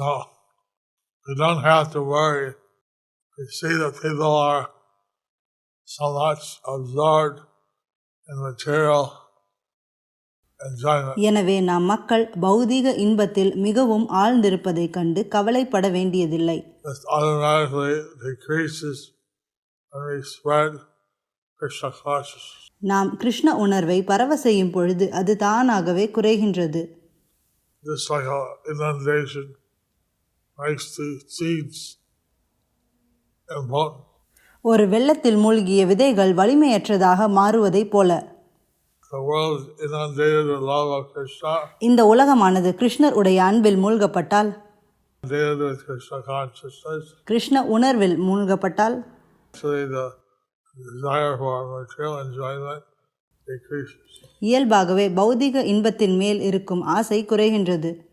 So we don't have to worry. We see that people are so much absorbed in material. எனவே நாம் மக்கள் பௌதீக இன்பத்தில் மிகவும் ஆழ்ந்திருப்பதைக் கண்டு கவலைப்பட வேண்டியதில்லை. நாம் கிருஷ்ண உணர்வை பரவ செய்யும் பொழுது அது தானாகவே குறைகின்றது Just like a inundation ஒரு வெள்ளத்தில் மூழ்கிய விதைகள் வலிமையற்றதாக மாறுவதைப் போல இந்த உலகமானது கிருஷ்ணர் உடைய அன்பில் மூழ்கப்பட்டால். கிருஷ்ண உணர்வில் மூழ்கப்பட்டால். இயல்பாகவே பௌதிக இன்பத்தின் மேல் இருக்கும் ஆசை குறைகின்றது